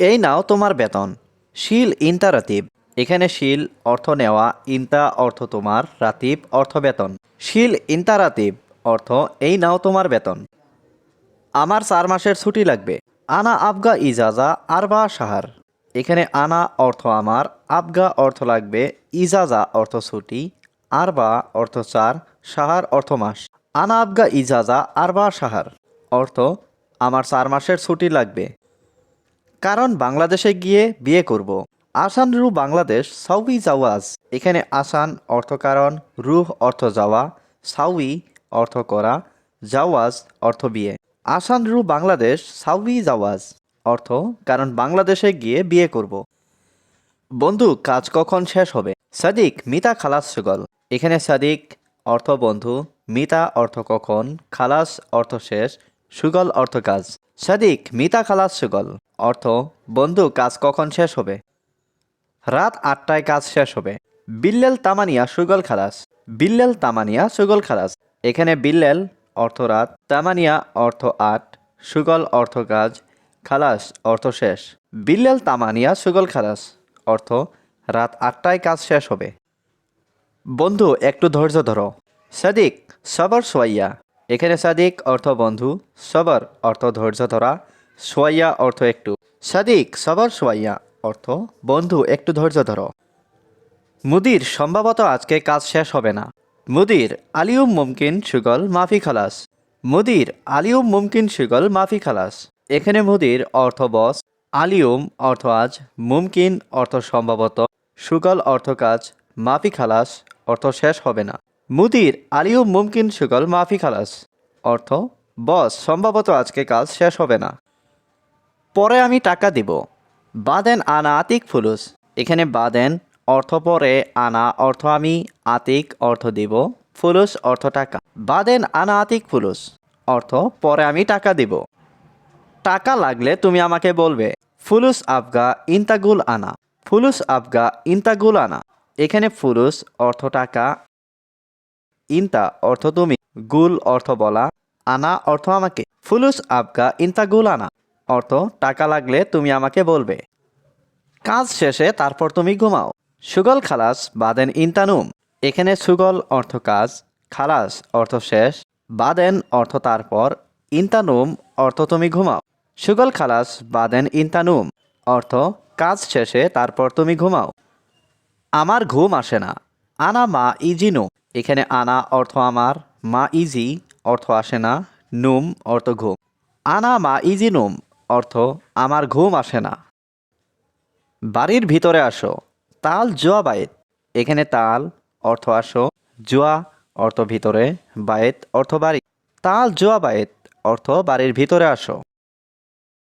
এই নাও তোমার বেতন। শিল ইন্তা রাতিব। এখানে শিল, অর্থ নেওয়া ইন্তা অর্থ তোমার, রাতিব, অর্থ বেতন। শিল ইন্তা রাতিব, অর্থ এই নাও তোমার বেতন। আমার চার মাসের ছুটি লাগবে। আনা আবগা ইজাজা আরবা সাহার এখানে আনা, অর্থ আমার, আবগা, অর্থ লাগবে, ইজাজা, অর্থ ছুটি, আরবা, অর্থ চার সাহার অর্থ মাস। আনা আবগা ইজাজা আরবা সাহার অর্থ, আমার চার মাসের ছুটি লাগবে। কারণ বাংলাদেশে গিয়ে বিয়ে করব। আসান রু বাংলাদেশ সাউই জাওয়াজ। এখানে আসান অর্থ কারণ, রুহ অর্থ যাওয়া সাউই অর্থ করা, জাওয়াজ অর্থ বিয়ে। আসান রু বাংলাদেশ সাউই জাওয়াজ অর্থ কারণ বাংলাদেশে গিয়ে বিয়ে করব। বন্ধু, কাজ কখন শেষ হবে? সাদিক, মিতা খালাস সুগল এখানে সাদিক অর্থ বন্ধু, মিতা অর্থ কখন, খালাস অর্থ শেষ সুগল অর্থ কাজ। সাদিক, মিতা খালাস সুগল। অর্থ, বন্ধু, কাজ কখন শেষ হবে? রাত আটটায় কাজ শেষ হবে। বিল্লেল তামানিয়া সুগল খালাস। বিল্লেল তামানিয়া সুগল খালাস। এখানে বিল্লেল, অর্থ রাত। তামানিয়া, অর্থ আট। সুগল, অর্থ কাজ। খালাস, অর্থ শেষ। বিল্লেল তামানিয়া সুগল খালাস। অর্থ, রাত আটটায় কাজ শেষ হবে। বন্ধু, একটু ধৈর্য ধরো। সাদিক, সবর সোয়াইয়া। এখানে সাদিক অর্থ বন্ধু, সবর অর্থ ধৈর্য ধরা, সোয়াইয়া অর্থ একটু। সাদিক, সবর সোয়াইয়া অর্থ বন্ধু, একটু ধৈর্য ধরো। মুদির, সম্ভবত আজকে কাজ শেষ হবে না। মুদির, আলিউম মুমকিন, সুগল, মাফি খালাস। মুদির, আলিউম মুমকিন, সুগল, মাফি খালাস। এখানে মুদির অর্থ বস, আলিউম অর্থ আজ, মুমকিন অর্থ সম্ভবত, সুগল অর্থ কাজ, মাফি খালাস অর্থ শেষ হবে না। মুদির আলিউম মুমকিন সুগল মাফি খালাস। অর্থ, বস, সম্ভবত আজকে কাজ শেষ হবে না। পরে আমি টাকা দিব। বাদেন আনা আতিক ফুলুস। এখানে বাদেন, অর্থ পরে আনা, অর্থ আমি আতিক, অর্থ দিব, ফুলুস, অর্থ টাকা। বাদেন আনা আতিক ফুলুস। অর্থ, পরে আমি টাকা দিব। টাকা লাগলে তুমি আমাকে বলবে, ফুলুস আবগা ইন্তাগুল আনা। ফুলুস আবগা ইন্তাগুল আনা। এখানে ফুলুস, অর্থ টাকা ইন্তা অর্থ তুমি, গুল অর্থ বলা, আনা অর্থ আমাকে, ফুলুস আবকা আবগা ইন্তাগুল আনা, অর্থ টাকা লাগলে তুমি আমাকে বলবে। কাজ শেষে তারপর তুমি ঘুমাও। সুগল খালাস, বাদেন ইন্তানুম এখানে সুগল অর্থ কাজ, খালাস অর্থ শেষ, বাদেন অর্থ তারপর ইন্তানুম অর্থ তুমি ঘুমাও। সুগল খালাস, বাদেন ইন্তানুম অর্থ কাজ শেষে তারপর তুমি ঘুমাও। আমার ঘুম আসে না। আনা মা ইজি নুম এখানে আনা অর্থ আমার, মা ইজি অর্থ আসে না, নুম অর্থ ঘুম। আনা মা ইজি নুম অর্থ আমার ঘুম আসে না। বাড়ির ভিতরে আসো, তাল জোয়া বায়েত। এখানে তাল অর্থ আসো, জোয়া অর্থ ভিতরে, বায়েত অর্থ বাড়ি। তাল জোয়া বায়েত অর্থ বাড়ির ভিতরে আসো।